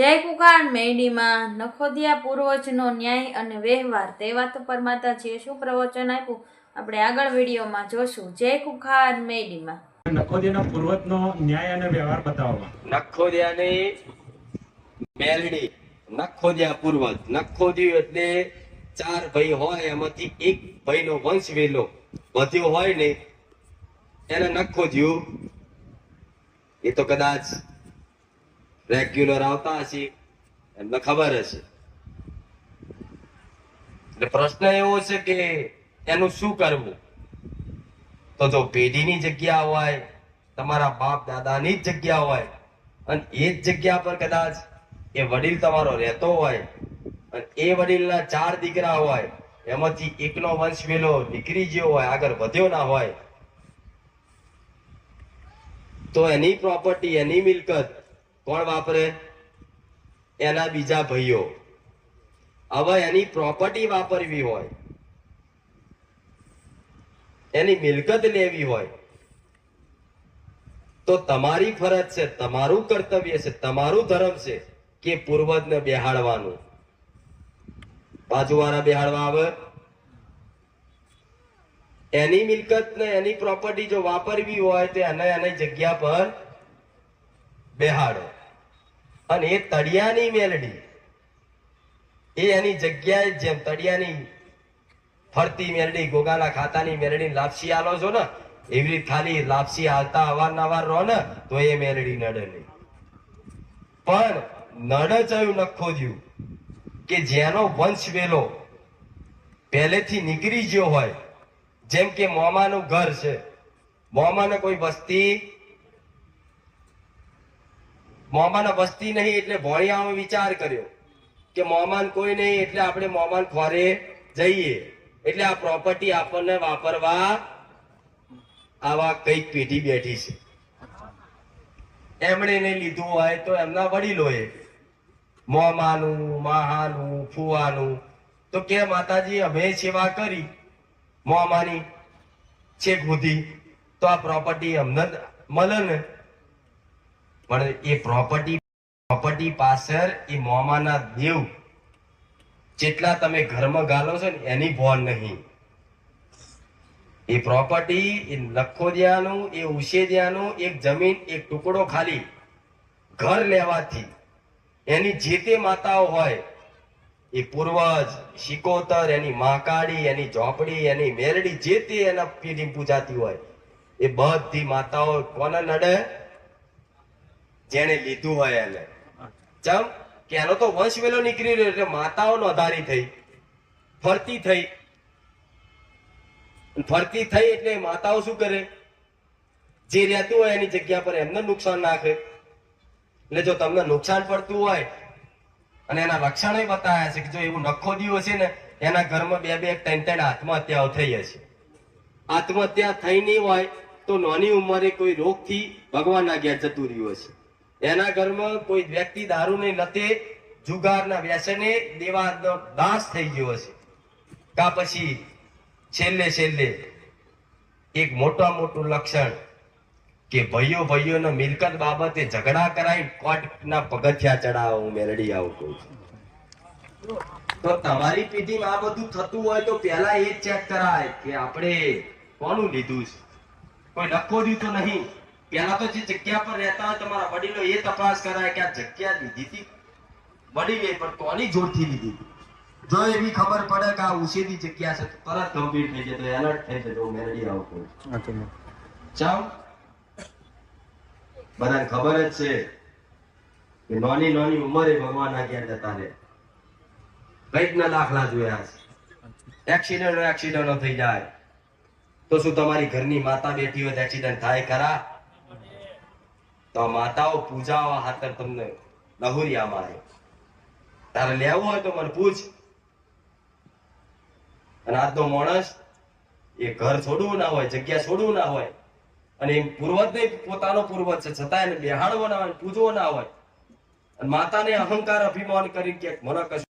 જય કુકાણ મેડીમાં નખોદિયા પૂર્વજનો ન્યાય અને વ્યવહાર તે વાત ઉપર માતાજીએ શું પ્રવચન આપ્યું? આપણે આગળ વિડીયોમાં જોશું. જય કુખાર મેડીમાં. નખોદિયાના પૂર્વજનો ન્યાય અને વ્યવહાર બતાવવામાં નખોદિયાની મેલડી નખોદિયા પૂર્વજ. નખોદિયું એટલે ચાર ભાઈ હોય એમાંથી એક ભાઈનો વંશ વેલો. વધ્યો હોય ને એને નખોદિયું. એ તો કદાચ રેગ્યુલર આવતા હશે, એમને ખબર હશે. એટલે પ્રશ્ન એવો છે કે એનું શું કરવું? તો જો પેઢીની જગ્યા હોય, તમારા બાપ દાદાની જ જગ્યા હોય, અને એ જ જગ્યા પર કદાચ એ વડીલ તમારો રહેતો હોય, અને એ વડીલના ચાર દીકરા હોય, એમાંથી એકનો વંશ વેલો દીકરી જેવો હોય, આગળ વધ્યો ના હોય, તો એની પ્રોપર્ટી એની મિલકત કોણ વાપરે? એના બીજા ભાઈઓ. હવે એની પ્રોપર્ટી વાપરવી હોય, એની મિલકત લેવી હોય, તો તમારી ફરજ છે, તમારું કર્તવ્ય છે, તમારું ધર્મ છે કે પૂર્વજને બેહાડવાનું. બાજુવાળા બેહાડવા આવે? એની મિલકત ને એની પ્રોપર્ટી જો વાપરવી હોય તો એને એની જગ્યા પર બેહાડો. અને એ તળિયાની મેલડી. એ એની જગ્યાએ જેમ તળિયાની ફરતી મેલડી, ગોગાના ખાતાની મેલડી લાપસી આલો છો ને, એવી રીત ખાલી લાપસી હાલતા અવારનવાર રહો ને, તો એ મેલડી નડે નહીં. પણ નડે ચયું નખો દયું કે જેનો વંશ વેલો પહેલેથી નીકળી ગયો હોય, જેમ કે મોમાનું ઘર છે. મોમાને કોઈ વસ્તી મોમાને વસ્તી નહીં એટલે ભોળિયામાં વિચાર કર્યો કે મોમાન કોઈ નહીં એટલે આપણે મોમાન ખોરે જઈએ. એટલે આ પ્રોપર્ટી આપણને વાપરવા આવા કંઈક પેઢી બેઠી છે. એમણે એને લીધું હોય તો એમના વડીલોએ મોમાનું, માહાનું, ફુવાનું. તો કે માતાજી, અમે સેવા કરી મોમાની છેક સુધી. તો આ પ્રોપર્ટી અમને મળે ને. પણ એ પ્રોપર્ટી પ્રોપર્ટી પાછળ એ મોમાના દેવ જેટલા તમે ઘરમાં ગાલો છો ને, એની ભોન નહીં. એ પ્રોપર્ટી એ લખોદિયાનું, એ ઉશેદિયાનું એક જમીન, એક ટુકડો ખાલી ઘર લેવાથી એની જે તે માતાઓ હોય, એ પૂર્વજ શિકોતર એની મહાકાળી એની ઝોપડી, એની મેરડી જે તે એના પેઢી પૂજાતી હોય, એ બધી માતાઓ કોને નડે? જેણે લીધું હોય એને. ચમ કે એનો તો વંશ વેલો નીકળી રહ્યો એટલે માતાઓનો આધારી થઈ ફરતી થઈ. ફરતી થઈ એટલે માતાઓ શું કરે? જે રહેતું હોય એની જગ્યા પર એમને નુકસાન નાખે. એટલે જો તમને નુકસાન પડતું હોય અને એના લક્ષણો બતાવ્યા છે કે જો એવું નખો દીવો છે ને એના ઘરમાં બે બે ત્રણ ત્રણ આત્મહત્યાઓ થઈ હશે. આત્મહત્યા થઈ નહીં હોય તો નાની ઉંમરે કોઈ રોગથી ભગવાનના ઘેર જતું રહ્યું હશે. એના ઘરમાં કોઈ વ્યક્તિ દારૂને લતે, જુગારના વ્યસને દેવાનો દાસ થઈ ગયો હશે. કા પછી છેલ્લે છેલ્લે એક મોટા મોટું લક્ષણ કે ભાઈઓ ભાઈઓના મિલકત બાબતે ઝઘડા કરાઈ કોર્ટના પગથિયા ચડાવો હું મેલડી આવું કહું છું. તો તમારી પેઢીમાં આ બધું થતું હોય તો પહેલા એ ચેક કરાય કે આપણે કોનું લીધું છે. કોઈ નક્કો દીધું નહીં. પહેલા તો જે જગ્યા પર રહેતા હોય તમારા વડીલો એ તપાસ કરાય કે આ જગ્યા લીધી હતી. વડીલે પણ કોની જોરથી લીધી હતી? જો એવી ખબર પડે કે આ ઉછેરી જગ્યા છે તરત ગંભીર થઈ જતો એલર્ટ થઈ જતો મેરડી મેલડી આવું ચાલ બધાને ખબર જ છે કે નાની નાની ઉંમરે ભગવાન આગળ જતા રહે. કંઈક ના દાખલા જોયા છે એક્સિડન્ટ એક્સિડન્ટ થઈ જાય. તો શું તમારી ઘરની માતા બેઠી હોય એક્સિડન્ટ થાય ખરા? તો માતાઓ પૂજાવા ખાતર તમને લહુરિયા મારે તારે લેવું હોય તો મને પૂછ. અને આજનો માણસ એ ઘર છોડવું ના હોય, જગ્યા છોડવું ના હોય. અને એમ પૂર્વજ ને પોતાનો પૂર્વજ છે. છતાં એને બેહાડવો ના હોય, પૂજવો ના હોય. અને માતાને અહંકાર અભિમાન કરી કે મને કશું